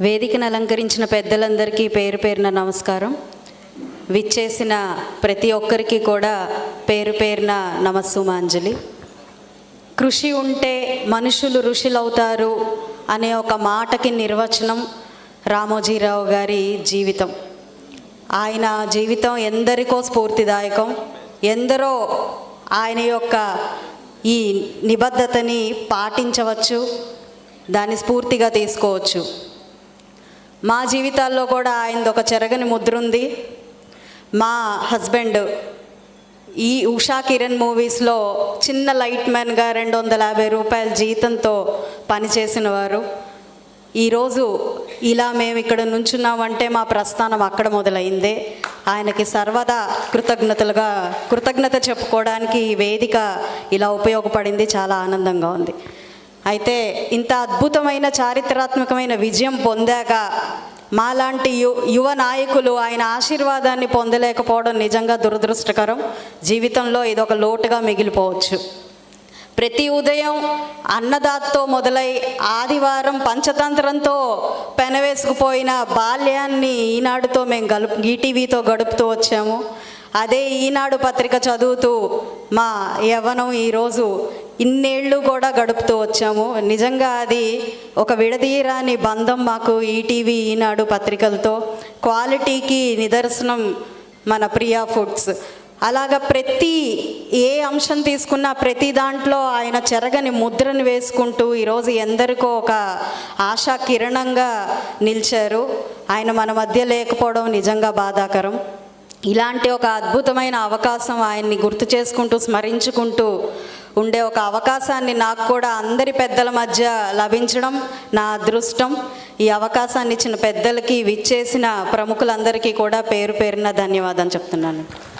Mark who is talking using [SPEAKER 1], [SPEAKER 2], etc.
[SPEAKER 1] వేదికను అలంకరించిన పెద్దలందరికీ పేరు పేరున నమస్కారం. విచ్చేసిన ప్రతి ఒక్కరికి కూడా పేరు పేరున నమస్సుమాంజలి. కృషి ఉంటే మనుషులు ఋషులవుతారు అనే ఒక మాటకి నిర్వచనం రామోజీరావు గారి జీవితం. ఆయన జీవితం ఎందరికో స్ఫూర్తిదాయకం ఎందరో ఆయన యొక్క ఈ నిబద్ధతని పాటించవచ్చు దాన్ని స్ఫూర్తిగా తీసుకోవచ్చు. మా జీవితాల్లో కూడా ఆయనది ఒక చెరగని ముద్ర ఉంది. మా హస్బెండ్ ఈ ఉషా కిరణ్ మూవీస్లో చిన్న లైట్ మ్యాన్గా రెండు వందల యాభై రూపాయల జీతంతో పనిచేసిన వారు ఈరోజు ఇలా మేము ఇక్కడ నుంచున్నామంటే మా ప్రస్థానం అక్కడ మొదలైందే. ఆయనకి సర్వదా కృతజ్ఞతలుగా కృతజ్ఞత చెప్పుకోవడానికి ఈ వేదిక ఇలా ఉపయోగపడింది. చాలా ఆనందంగా ఉంది. అయితే ఇంత అద్భుతమైన చారిత్రాత్మకమైన విజయం పొందాక మాలాంటి యు యువ నాయకులు ఆయన ఆశీర్వాదాన్ని పొందలేకపోవడం నిజంగా దురదృష్టకరం. జీవితంలో ఇదొక లోటుగా మిగిలిపోవచ్చు. ప్రతి ఉదయం అన్నదాతో మొదలై ఆదివారం పంచతంత్రంతో పెనవేసుకుపోయిన బాల్యాన్ని ఈనాడుతో మేము గలుపు ఈటీవీతో గడుపుతూ వచ్చాము. అదే ఈనాడు పత్రిక చదువుతూ మా యవ్వనం ఈరోజు ఇన్నేళ్ళు కూడా గడుపుతూ వచ్చాము. నిజంగా అది ఒక విడదీయరాని బంధం మాకు ఈటీవీ ఈనాడు పత్రికలతో. క్వాలిటీకి నిదర్శనం మన ప్రియా ఫుడ్స్. అలాగ ప్రతి ఏ అంశం తీసుకున్నా ప్రతి దాంట్లో ఆయన చెరగని ముద్రను వేసుకుంటూ ఈరోజు ఎందరికో ఒక ఆశా కిరణంగా నిలిచారు. ఆయన మన మధ్య లేకపోవడం నిజంగా బాధాకరం. ఇలాంటి ఒక అద్భుతమైన అవకాశం ఆయన్ని గుర్తు చేసుకుంటూ స్మరించుకుంటూ ఉండే ఒక అవకాశాన్ని నాకు కూడా అందరి పెద్దల మధ్య లభించడం నా అదృష్టం. ఈ అవకాశాన్ని ఇచ్చిన పెద్దలకి విచ్చేసిన ప్రముఖులందరికీ కూడా పేరు పేరున ధన్యవాదాలు చెప్తున్నాను.